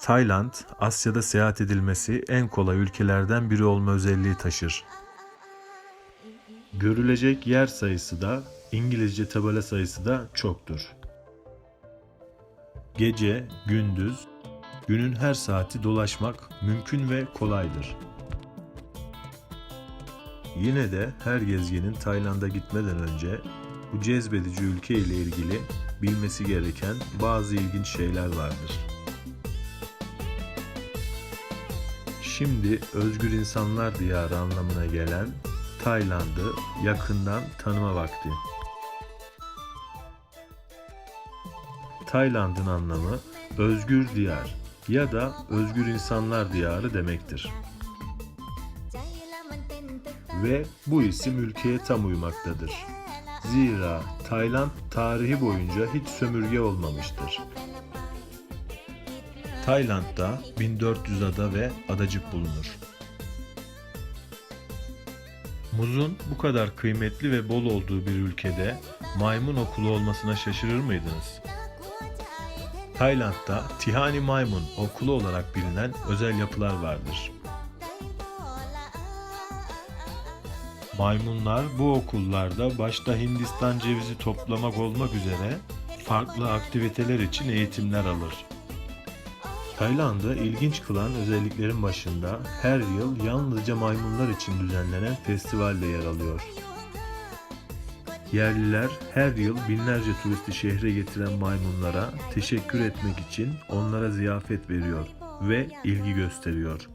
Tayland, Asya'da seyahat edilmesi en kolay ülkelerden biri olma özelliği taşır. Görülecek yer sayısı da İngilizce tabela sayısı da çoktur. Gece, gündüz, günün her saati dolaşmak mümkün ve kolaydır. Yine de her gezginin Tayland'a gitmeden önce bu cezbedici ülke ile ilgili bilmesi gereken bazı ilginç şeyler vardır. Şimdi özgür insanlar diyarı anlamına gelen Tayland'ı yakından tanıma vakti. Tayland'ın anlamı özgür diyar ya da özgür insanlar diyarı demektir. Ve bu isim ülkeye tam uymaktadır. Zira Tayland tarihi boyunca hiç sömürge olmamıştır. Tayland'da 1400 ada ve adacık bulunur. Muzun bu kadar kıymetli ve bol olduğu bir ülkede maymun okulu olmasına şaşırır mıydınız? Tayland'da Tihani Maymun Okulu olarak bilinen özel yapılar vardır. Maymunlar bu okullarda başta Hindistan cevizi toplamak olmak üzere farklı aktiviteler için eğitimler alır. Tayland'ı ilginç kılan özelliklerin başında her yıl yalnızca maymunlar için düzenlenen festival de yer alıyor. Yerliler her yıl binlerce turisti şehre getiren maymunlara teşekkür etmek için onlara ziyafet veriyor ve ilgi gösteriyor.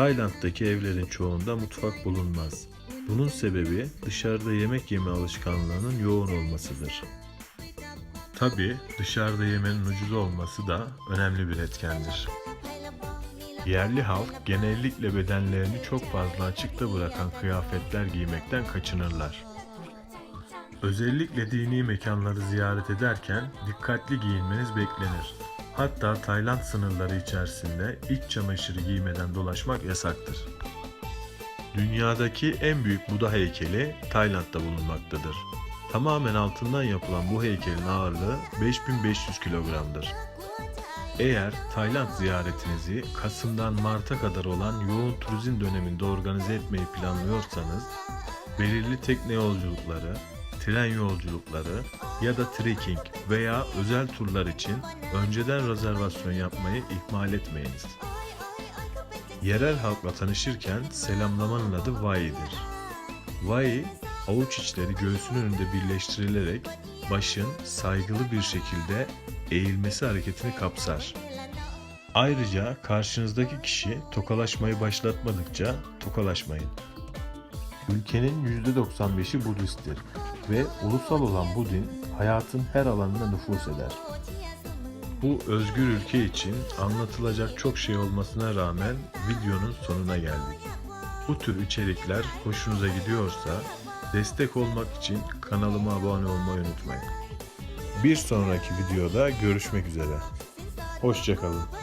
Tayland'daki evlerin çoğunda mutfak bulunmaz. Bunun sebebi dışarıda yemek yeme alışkanlığının yoğun olmasıdır. Tabi dışarıda yemenin ucuz olması da önemli bir etkendir. Yerli halk genellikle bedenlerini çok fazla açıkta bırakan kıyafetler giymekten kaçınırlar. Özellikle dini mekanları ziyaret ederken dikkatli giyinmeniz beklenir. Hatta Tayland sınırları içerisinde iç çamaşırı giymeden dolaşmak yasaktır. Dünyadaki en büyük Buda heykeli Tayland'da bulunmaktadır. Tamamen altından yapılan bu heykelin ağırlığı 5500 kilogramdır. Eğer Tayland ziyaretinizi Kasım'dan Mart'a kadar olan yoğun turizm döneminde organize etmeyi planlıyorsanız, belirli tekne yolculukları, tren yolculukları ya da trekking veya özel turlar için önceden rezervasyon yapmayı ihmal etmeyiniz. Yerel halkla tanışırken selamlamanın adı Vai'dir. Vai, avuç içleri göğsün önünde birleştirilerek başın saygılı bir şekilde eğilmesi hareketini kapsar. Ayrıca karşınızdaki kişi tokalaşmayı başlatmadıkça tokalaşmayın. Ülkenin %95'i Budisttir ve ulusal olan bu din hayatın her alanına nüfus eder. Bu özgür ülke için anlatılacak çok şey olmasına rağmen videonun sonuna geldik. Bu tür içerikler hoşunuza gidiyorsa destek olmak için kanalıma abone olmayı unutmayın. Bir sonraki videoda görüşmek üzere. Hoşçakalın.